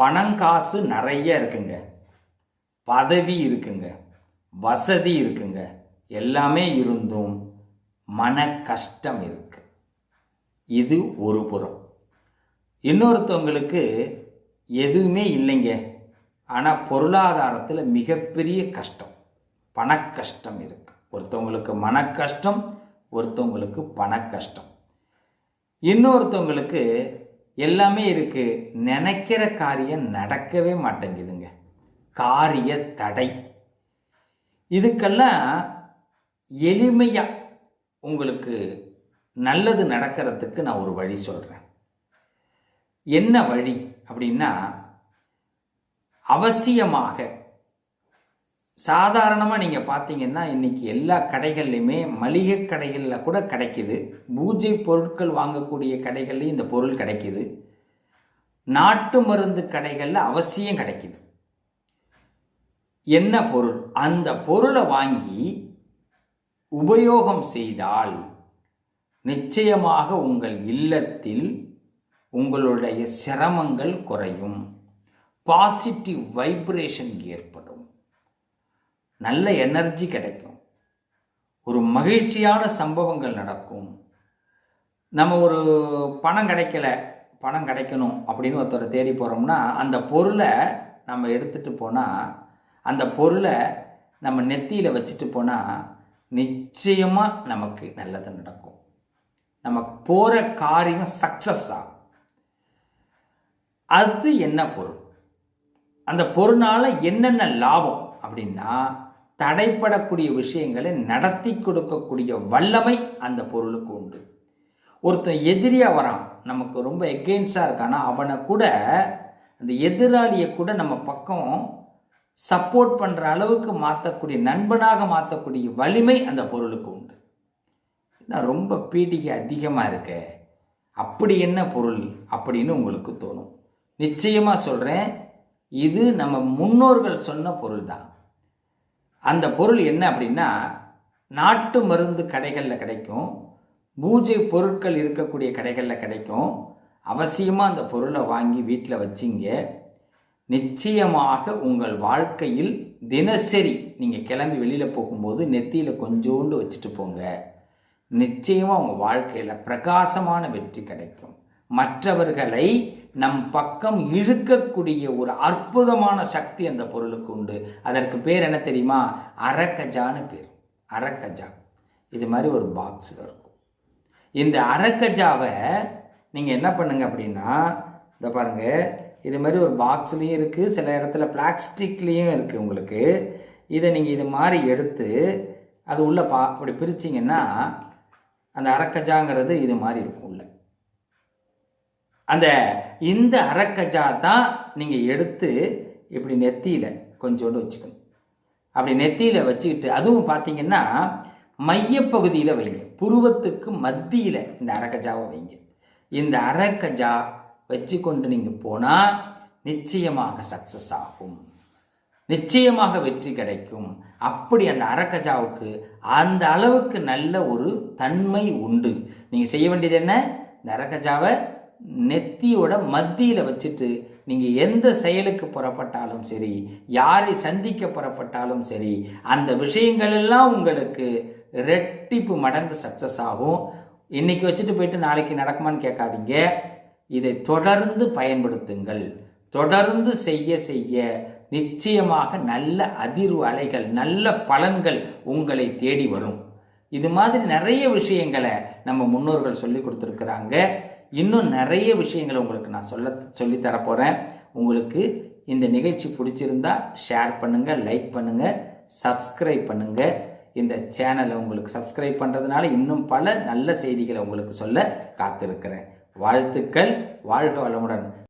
பணங்காசு நிறைய இருக்குங்க. பதவி இருக்குங்க. வசதி இருக்குங்க. எல்லாமே இருந்தும் மன கஷ்டம் இருக்கு. இது ஒரு புறம். இன்னொருத்தவங்களுக்கு எதுவுமே இல்லைங்க. ஆனால் பொருளாதாரத்தில் மிகப்பெரிய கஷ்டம். பண கஷ்டம் இருக்கு. ஒருத்தவங்களுக்கு மன கஷ்டம் ஒருத்தவங்களுக்கு பண கஷ்டம் இன்னொருத்தவங்களுக்கு எல்லாமே இருக்கு. நினைக்கிற காரியம் நடக்கவே மாட்டேங்குதுங்க. காரிய தடை. இதுக்கெல்லாம் எளிமையாக உங்களுக்கு நல்லது நடக்கிறதுக்கு நான் ஒரு வழி சொல்கிறேன் என்ன வழி அப்படின்னா அவசியமாக சாதாரணமாக நீங்கள் பார்த்தீங்கன்னா இன்றைக்கி எல்லா கடைகள்லையுமே மளிகை கடைகளில் கூட கிடைக்குது. பூஜை பொருட்கள் வாங்கக்கூடிய கடைகள்லையும் இந்த பொருள் கிடைக்குது. நாட்டு மருந்து கடைகளில் அவசியம் கிடைக்குது. என்ன பொருள்? அந்த பொருளை வாங்கி உபயோகம் செய்தால் நிச்சயமாக உங்கள் இல்லத்தில் உங்களுடைய சிரமங்கள் குறையும். பாசிட்டிவ் வைப்ரேஷன் ஏற்படும். நல்ல எனர்ஜி கிடைக்கும். ஒரு மகிழ்ச்சியான சம்பவங்கள் நடக்கும். நம்ம ஒரு பணம் கிடைக்கல பணம் கிடைக்கணும் அப்படின்னு ஒருத்தரை தேடி போகிறோம்னா அந்த பொருளை நம்ம எடுத்துகிட்டு போனால் அந்த பொருளை நம்ம நெத்தியில் வச்சுட்டு போனால் நிச்சயமாக நமக்கு நல்லது நடக்கும். நம்ம போகிற காரியம் சக்ஸஸ் ஆகும் அது என்ன பொருள்? அந்த பொருளால் என்னென்ன லாபம் அப்படின்னா தடைப்படக்கூடிய விஷயங்களை நடத்தி கொடுக்கக்கூடிய வல்லமை அந்த பொருளுக்கு உண்டு. ஒருத்தன் எதிரியாக வரான் நமக்கு ரொம்ப எகெயின்ஸ்டாக இருக்கானா அவனை கூட அந்த எதிராளியை கூட நம்ம பக்கம் சப்போர்ட் பண்ணுற அளவுக்கு மாற்றக்கூடிய நண்பனாக மாற்றக்கூடிய வலிமை அந்த பொருளுக்கு உண்டு. நான் ரொம்ப பீடிகை அதிகமாக இருக்க அப்படி என்ன பொருள் அப்படின்னு உங்களுக்கு தோணும். நிச்சயமாக சொல்கிறேன் இது நம்ம முன்னோர்கள் சொன்ன பொருள் தான் அந்த பொருள் என்ன அப்படின்னா நாட்டு மருந்து கடைகளில் கிடைக்கும் பூஜை பொருட்கள் இருக்கக்கூடிய கடைகளில் கிடைக்கும். அவசியமாக அந்த பொருளை வாங்கி வீட்டில் வச்சிங்க. நிச்சயமாக உங்கள் வாழ்க்கையில் தினசரி நீங்கள் கிளம்பி வெளியில் போகும்போது நெத்தியில் கொஞ்சோண்டு வச்சுட்டு போங்க. நிச்சயமாக உங்கள் வாழ்க்கையில் பிரகாசமான வெற்றி கிடைக்கும். மற்றவர்களை நம் பக்கம் இழுக்கக்கூடிய ஒரு அற்புதமான சக்தி அந்த பொருளுக்கு உண்டு. அதற்கு பேர் என்ன தெரியுமா? அரக்கஜான்னு பேர். அரக்கஜா. இது மாதிரி ஒரு பாக்ஸில் இருக்கும். இந்த அரக்கஜாவை நீங்கள் என்ன பண்ணுங்க அப்படின்னா இந்த பாருங்கள் இது மாதிரி ஒரு பாக்ஸ்லேயும் இருக்குது சில இடத்துல பிளாஸ்டிக்லேயும் இருக்குது உங்களுக்கு. இதை நீங்கள் இது மாதிரி எடுத்து அது உள்ளே பா அப்படி பிரிச்சிங்கன்னா அந்த அரக்கஜாங்கிறது இது மாதிரி இருக்கும் உள்ள. அந்த இந்த அரக்கஜா தான் நீங்கள் எடுத்து இப்படி நெத்தியில் கொஞ்சோண்டு வச்சுக்கணும். அப்படி நெத்தியில் வச்சுக்கிட்டு அதுவும் பார்த்தீங்கன்னா மையப்பகுதியில் வைங்க. புருவத்துக்கு மத்தியில் இந்த அரக்கஜாவை வைங்க. இந்த அரக்கஜா வச்சு கொண்டு நீங்கள் போனால் நிச்சயமாக சக்ஸஸ் ஆகும். நிச்சயமாக வெற்றி கிடைக்கும். அப்படி அந்த அரக்கஜாவுக்கு அந்த அளவுக்கு நல்ல ஒரு தன்மை உண்டு. நீங்கள் செய்ய வேண்டியது என்ன? இந்த அரக்கஜாவை நெத்தியோட மத்தியில் வச்சுட்டு நீங்கள் எந்த செயலுக்கு புறப்பட்டாலும் சரி யாரை சந்திக்க புறப்பட்டாலும் சரி அந்த விஷயங்கள் எல்லாம் உங்களுக்கு ரெட்டிப்பு மடங்கு சக்ஸஸ் ஆகும். இன்னைக்கு வச்சுட்டு போயிட்டு நாளைக்கு நடக்குமான்னு கேட்காதீங்க. இதை தொடர்ந்து பயன்படுத்துங்கள். தொடர்ந்து செய்ய செய்ய நிச்சயமாக நல்ல அதிர்வு அலைகள் நல்ல பலன்கள் உங்களை தேடி வரும். இது மாதிரி நிறைய விஷயங்களை நம்ம முன்னோர்கள் சொல்லி கொடுத்துருக்குறாங்க. இன்னும் நிறைய விஷயங்களை உங்களுக்கு நான் சொல்ல சொல்லி தரப்போகிறேன் உங்களுக்கு இந்த நிகழ்ச்சி பிடிச்சிருந்தா ஷேர் பண்ணுங்கள் லைக் பண்ணுங்கள் சப்ஸ்கிரைப் பண்ணுங்கள் இந்த சேனலை உங்களுக்கு சப்ஸ்கிரைப் பண்ணுறதுனால இன்னும் பல நல்ல செய்திகளை உங்களுக்கு சொல்ல காத்திருக்கிறேன். வாழ்த்துக்கள் வாழ்க வளமுடன்.